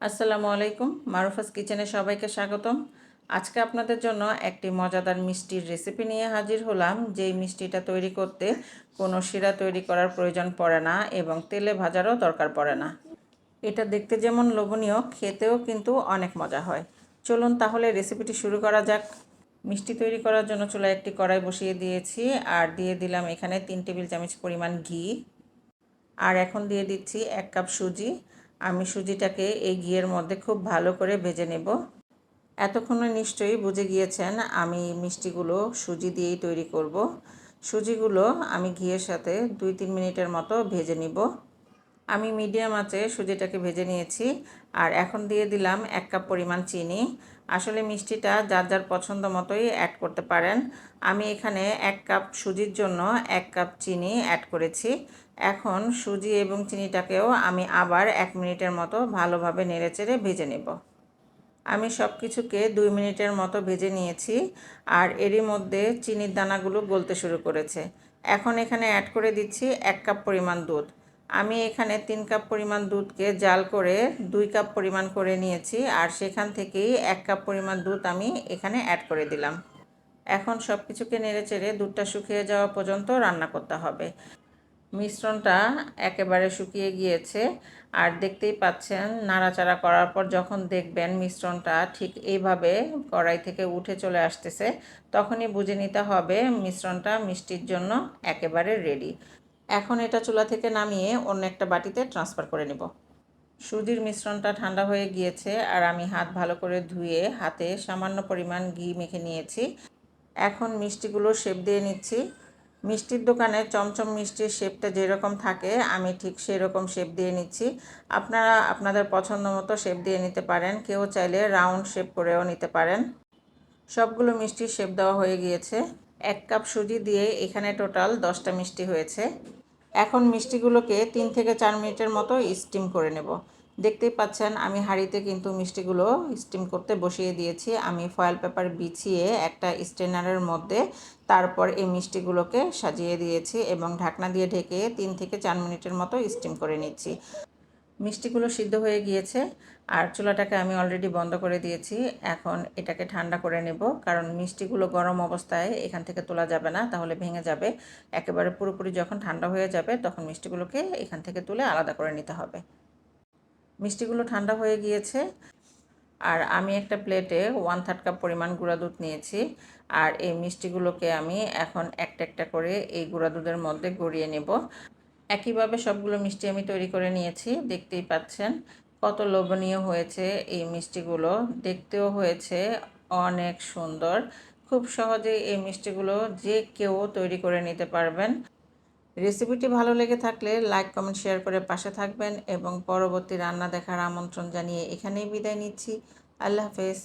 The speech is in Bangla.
আসসালামু আলাইকুম, মারুফাস কিচেনে সবাইকে স্বাগতম। আজকে আপনাদের জন্য একটি মজাদার মিষ্টির রেসিপি নিয়ে হাজির হলাম। যেই মিষ্টিটা তৈরি করতে কোনো শিরা তৈরি করার প্রয়োজন পড়ে না এবং তেলে ভাজারও দরকার পড়ে না। এটা দেখতে যেমন লোভনীয়, খেতেও কিন্তু অনেক মজা হয়। চলুন তাহলে রেসিপিটি শুরু করা যাক। মিষ্টি তৈরি করার জন্য চুলায় একটি কড়াই বসিয়ে দিয়েছি আর দিয়ে দিলাম এখানে তিন টেবিল চামচ পরিমাণ ঘি। আর এখন দিয়ে দিচ্ছি এক কাপ সুজি। আমি সুজিটাকে এই ঘিয়ের মধ্যে খুব ভালো করে ভেজে নেব। এতক্ষণে নিশ্চয়ই বুঝে গিয়েছেন আমি মিষ্টিগুলো সুজি দিয়েই তৈরি করব। সুজিগুলো আমি ঘিয়ের সাথে দুই তিন মিনিটের মতো ভেজে নিব। আমি মিডিয়াম আঁচে সুজিটাকে ভেজে নিয়েছি। আর এখন দিয়ে দিলাম এক কাপ পরিমাণ চিনি। আসলে মিষ্টিটা যার যার পছন্দ মতোই অ্যাড করতে পারেন। আমি এখানে এক কাপ সুজির জন্য এক কাপ চিনি অ্যাড করেছি। এখন সুজি এবং চিনিটাকেও আমি আবার এক মিনিটের মতো ভালোভাবে নেড়েচেড়ে ভেজে নেব। আমি সব কিছুকে দুই মিনিটের মতো ভেজে নিয়েছি। আর এরই মধ্যে চিনির দানাগুলো গলতে শুরু করেছে। এখন এখানে অ্যাড করে দিচ্ছি এক কাপ পরিমাণ দুধ। আমি এখানে তিন কাপ পরিমাণ দুধকে জাল করে দুই কাপ পরিমাণ করে নিয়েছি আর সেখান থেকেই এক কাপ পরিমাণ দুধ আমি এখানে অ্যাড করে দিলাম। এখন সব কিছুকে নেড়ে চেড়ে দুধটা শুকিয়ে যাওয়া পর্যন্ত রান্না করতে হবে। মিশ্রণটা একেবারে শুকিয়ে গিয়েছে আর দেখতেই পাচ্ছেন নাড়াচাড়া করার পর যখন দেখবেন মিশ্রণটা ঠিক এইভাবে কড়াই থেকে উঠে চলে আসতেছে, তখনই বুঝে নিতে হবে মিশ্রণটা মিষ্টির জন্য একেবারে রেডি এখন এটা চুলা থেকে নামিয়ে অন্য একটা বাটিতে ট্রান্সফার করে নেব। সুজির মিশ্রণটা ঠান্ডা হয়ে গিয়েছে আর আমি হাত ভালো করে ধুয়ে হাতে সামান্য পরিমাণ ঘি মেখে নিয়েছি। এখন মিষ্টিগুলো শেপ দিয়ে নিচ্ছি। মিষ্টির দোকানে চমচম মিষ্টির শেপটা যেরকম থাকে, আমি ঠিক সেই রকম শেপ দিয়ে নিচ্ছি। আপনারা আপনাদের পছন্দ মতো শেপ দিয়ে নিতে পারেন, কেউ চাইলে রাউন্ড শেপ করেও নিতে পারেন। সবগুলো মিষ্টির শেপ দেওয়া হয়ে গিয়েছে। এক কাপ সুজি দিয়ে এখানে টোটাল দশটা মিষ্টি হয়েছে। এখন মিষ্টিগুলোকে তিন থেকে চার মিনিটের মতো স্টিম করে নেব। দেখতেই পাচ্ছেন, আমি হাঁড়িতে কিন্তু মিষ্টিগুলো স্টিম করতে বসিয়ে দিয়েছি। আমি ফয়েল পেপার বিছিয়ে একটা স্টেনারের মধ্যে তারপর এই মিষ্টিগুলোকে সাজিয়ে দিয়েছি এবং ঢাকনা দিয়ে ঢেকে তিন থেকে চার মিনিটের মতো স্টিম করে নিচ্ছি। মিষ্টিগুলো সিদ্ধ হয়ে গিয়েছে আর চুলাটাকে আমি অলরেডি বন্ধ করে দিয়েছি। এখন এটাকে ঠান্ডা করে নেব, কারণ মিষ্টিগুলো গরম অবস্থায় এখান থেকে তোলা যাবে না, তাহলে ভেঙে যাবে। একেবারে পুরোপুরি যখন ঠান্ডা হয়ে যাবে, তখন মিষ্টিগুলোকে এখান থেকে তুলে আলাদা করে নিতে হবে। মিষ্টিগুলো ঠান্ডা হয়ে গিয়েছে, আর আমি একটা প্লেটে ওয়ান থার্ড কাপ পরিমাণ গুঁড়া দুধ নিয়েছি। আর এই মিষ্টিগুলোকে আমি এখন একটা একটা করে এই গুঁড়া দুধের মধ্যে গড়িয়ে নেব। একইভাবে সবগুলো মিষ্টি আমি তৈরি করে নিয়েছি, দেখতেই পাচ্ছেন। কত লোভনীয় হয়েছে এই মিষ্টিগুলো, দেখতেও হয়েছে অনেক সুন্দর। খুব সহজেই এই মিষ্টিগুলো যে কেউ তৈরি করে নিতে পারবেন। রেসিপিটি ভালো লেগে থাকলে লাইক, কমেন্ট, শেয়ার করে পাশে থাকবেন এবং পরবর্তী রান্না দেখার আমন্ত্রণ জানিয়ে এখানেই বিদায় নিচ্ছি। আল্লাহ হাফেজ।